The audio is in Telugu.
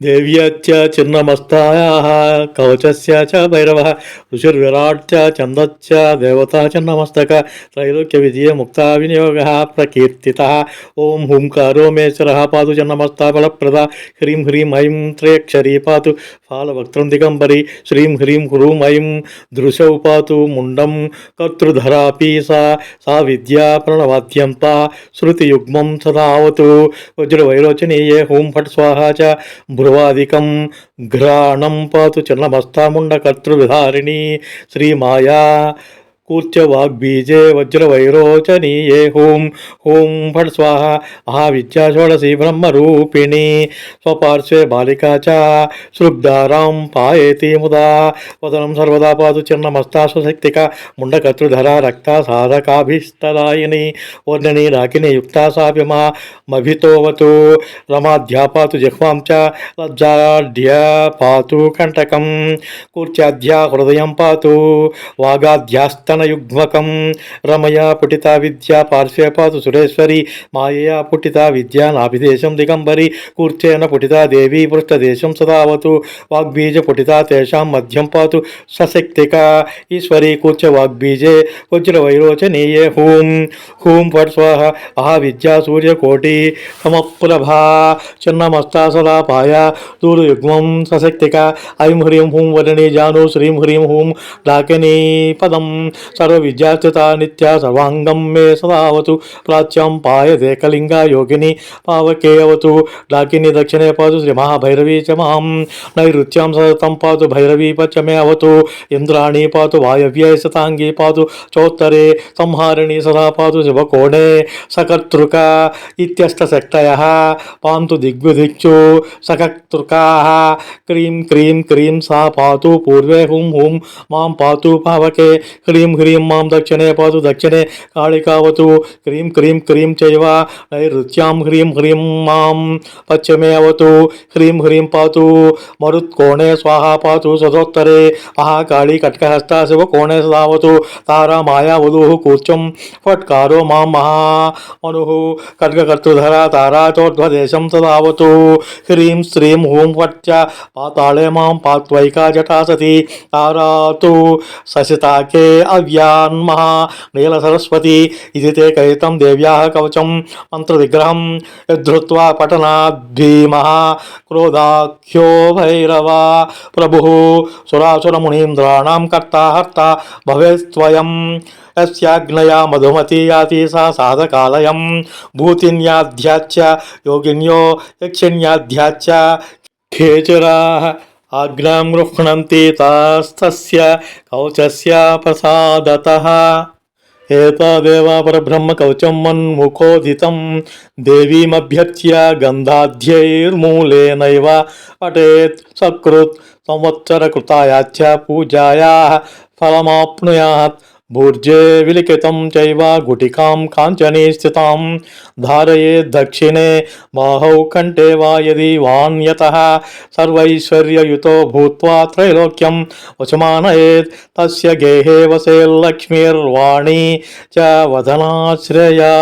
దేవ్యాచ చిన్నమస్తాయ కవచస్య చ భైరవ ఋషిర్విరాట్ చందచ్చ దేవతా చిన్నమస్తక త్రైలోక్య విజయ ముక్త వినియోగ ప్రకీర్తితः ఓం హుంకారో మేశ్వర పాతు చిన్నమస్తా బలప్రద హ్రీం హ్రీం ఐం త్రయక్షరీ పాతు ఫాలవక్త్రం దిగంబరి శ్రీం హ్రీం హ్రూం ఐం దృశౌ పాతు ముండం కర్తృధరాపి సా సా విద్యా ప్రణవాద్యంత శృతియుగ్మం సదావతు వజ్రవైరోచనీయే హూం ఫట్ స్వాహ చ పూర్వాధికం ఘ్రాణం పాతు చిన్నమస్తాముండ కర్తృవిధారిణి శ్రీమాయా కూర్చవాగ్బీజే వజ్రవైరోచనీయే హూం? హూం ఫట్ స్వాహ. మహావిద్యా షోడశీ బ్రహ్మరూపిణి. స్వపార్శ్వే బాలికా చ. శృగ్ధారాం పాయేతి ముదా. వదనం సర్వదా పాదు చిన్నమస్తా ముండకర్తృధర రక్త రక్తా సాధకాభిస్తదాయిని వర్ణని రాకిని యుక్తా సాభ్యమా మభితోవతు రమాధ్యాపాతు జిహ్వాం చ. లజ్జాఢ్య పాతు కంటకం. కూర్చాధ్యా హృదయం పాతు. వాగాధ్యాస్తనయుగ్మకం రమయా పుటితా విద్యా పార్శ్వే పాతు సురేశ్వరి. మాయయా పుటితా విద్యా నాభిదేశం దిగంబరి. కూర్చేన పుటితా దేవీ పృష్ఠదేశం సదావతు. వాగ్బీజ పుటితా తేషాం మధ్యం పాతు. సశక్తిక ఈశ్వరీ కూర్చ వాగ్బీజే. వజ్ర వైరోచనీయే హూం. హూం ఫట్ స్వాహ. మహావిద్యా సూర్యకోటి సమప్రభా చిన్నమస్తా సదాపాయ దూరయుగ్మం సశక్తిక. ఐం హ్రీం హూం వరణి జాను శ్రీం హ్రీం హూం. డాకినీ పదం. సర్వవిద్యాస్థిత నిత్య సర్వాంగం మే సదావతు. ప్రాచ్యం పాయదే కళింగా యోగిని పావకే అవతు డాకిని దక్షిణే పాదు శ్రీ మహాభైరవీ చ మాం. నైరుత్యం సతతం పాదు భైరవీ పచ్చమే అవతు. ఇంద్రాణి పాతు వాయవ్యే సతాంగీ పాదు. చోత్తరే సంహారిణి సదా పాదు శివకోణే. సకర్తృక ఇత్యష్టశక్తయ పాంతు దిగ్విదిక్షు సకర్తృకా. క్రీం క్రీం క్రీం సా పాతు పూర్వే హుం హుం. మాం పాతు పావకే. హ్రీం హ్రీం మాం దక్షిణే పాతు దక్షిణే కాళికావతు క్రీం క్రీం క్రీం చైవ నైరుత్యాం హ్రీం హ్రీం మాం పశ్చిమే అవతు హ్రీం హ్రీం పాతు మరుత్కోణే స్వాహా పాతు సదోత్తరే మహాకాళీ కట్కహస్తా శివకోణే సదావతు తారా మాయా వధూః కూర్చం ఫట్కారో మాం మహా మనుః ఖడ్గకర్తృధరా తారాచోర్ధ్వదేశం సదావతు హ్రీం శ్రీం హూం వట్చ పాతాళే మాం పాత్వైకా జటా సతి తారాతు ససితాకే అవ్యాన్మహా నీల సరస్వతి ఇది తే కైతం దేవ్యా కవచం మంత్రవిగ్రహం యద్ధృత్వా పఠనా భీమ క్రోధాఖ్యో భైరవ ప్రభు సురాసురమునీంద్రాణం కర్త హర్త భవేత్స్వయం యస్యాగ్నయా మధుమతి యాతి సా సాధకాలయం భూతిన్యాధ్యాచ్చ యోగిన్యో యక్షిణ్యాధ్యాచ్చ ఖేచరా आग्रां गृह्णन्ति तास्तस्य कौचस्यापसादतः। एतदेव परब्रह्मकवचं मन्मुखोदितं देवीमभ्यर्च्य गन्धाध्यैर्मूलेनैव पठेत् सकृत् संवत्सरकृतायाच्च पूजायाः फलमाप्नुयात् పూజాయా ఫలమాప్నుయాత్ భూర్జే విలిఖితం చైవ గుటికాం కాంచనీ స్థితాం ధారయేద్ దక్షిణే బాహౌ కంఠే వా యది వాన్యతః సర్వైశ్వర్యయుతో భూత్వా త్రైలోక్యం వశమానయేత్ తస్య గేహే వసేల్లక్ష్మీర్వాణీ చ వదనాశ్రయా